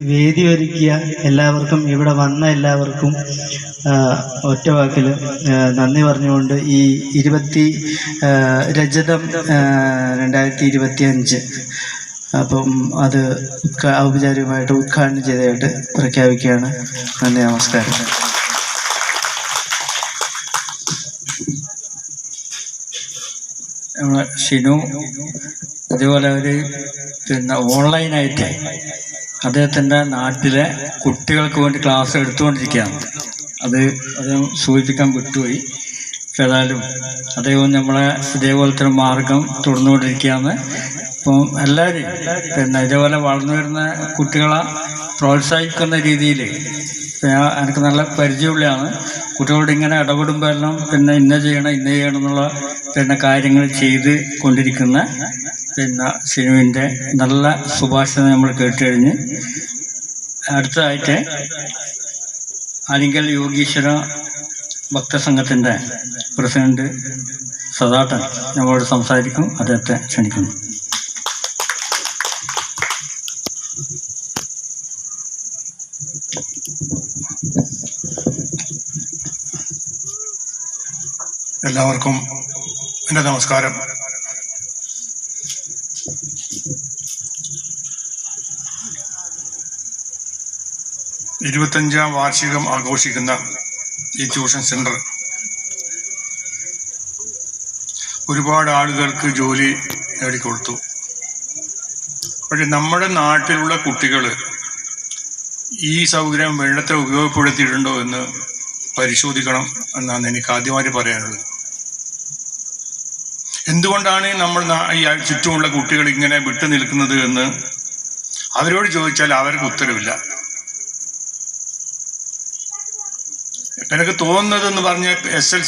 വേദി ഒരുക്കിയ എല്ലാവർക്കും ഇവിടെ വന്ന എല്ലാവർക്കും ഒറ്റ വാക്കിൽ നന്ദി പറഞ്ഞുകൊണ്ട് ഈ ഇരുപത്തി രജതം രണ്ടായിരത്തി ഇരുപത്തി അഞ്ച് അപ്പം അത് ഔപചാരികമായിട്ട് ഉദ്ഘാടനം ചെയ്തതായിട്ട് പ്രഖ്യാപിക്കുകയാണ്. നന്ദി നമസ്കാരം. നമ്മളെ ഷിനു അതുപോലെ ഒരു പിന്നെ ഓൺലൈനായിട്ട് അദ്ദേഹത്തിന്റെ നാട്ടിലെ കുട്ടികൾക്ക് വേണ്ടി ക്ലാസ് എടുത്തുകൊണ്ടിരിക്കുകയാണ്. അത് അത് സൂചിപ്പിക്കാൻ വിട്ടുപോയി. ഏതായാലും അദ്ദേഹം നമ്മളെ ഇതേപോലത്തെ ഒരു മാർഗം തുടർന്നുകൊണ്ടിരിക്കുകയാണ്. ഇപ്പം എല്ലാവരും പിന്നെ ഇതേപോലെ വളർന്നു വരുന്ന കുട്ടികളെ പ്രോത്സാഹിപ്പിക്കുന്ന രീതിയിൽ എനിക്ക് നല്ല പരിചയമുള്ളതാണ് കുട്ടികളോട് ഇങ്ങനെ ഇടപെടുമ്പോൾ എല്ലാം പിന്നെ ഇന്ന ചെയ്യണം ഇന്ന ചെയ്യണം എന്നുള്ള പിന്നെ കാര്യങ്ങൾ ചെയ്ത് കൊണ്ടിരിക്കുന്ന പിന്നെ സിനുവിന്റെ നല്ല സുഭാഷണം നമ്മൾ കേട്ടുകഴിഞ്ഞ് അടുത്തതായിട്ട് അലിങ്കൽ യോഗീശ്വര ഭക്തസംഘത്തിന്റെ പ്രസിഡന്റ് സദാട്ടൻ നമ്മളോട് സംസാരിക്കും. അദ്ദേഹത്തെ ക്ഷണിക്കുന്നു. എല്ലാവർക്കും എന്റെ നമസ്കാരം. ഇരുപത്തഞ്ചാം വാർഷികം ആഘോഷിക്കുന്ന ഈ ട്യൂഷൻ സെന്റർ. ഒരുപാട് ആളുകൾക്ക് ജോലി നേടിക്കൊടുത്തു. പക്ഷെ നമ്മുടെ നാട്ടിലുള്ള കുട്ടികൾ ഈ സൗകര്യം വെള്ളത്തെ ഉപയോഗപ്പെടുത്തിയിട്ടുണ്ടോ എന്ന് പരിശോധിക്കണം എന്നാണ് എനിക്ക് ആദ്യമായിട്ട് പറയാനുള്ളത്. എന്തുകൊണ്ടാണ് നമ്മൾ ഈ ചുറ്റുമുള്ള കുട്ടികൾ ഇങ്ങനെ വിട്ടു നിൽക്കുന്നത് എന്ന് അവരോട് ചോദിച്ചാൽ അവർക്ക് ഉത്തരവില്ല. എനിക്ക് തോന്നുന്നത് എന്ന് പറഞ്ഞ എസ് എൽ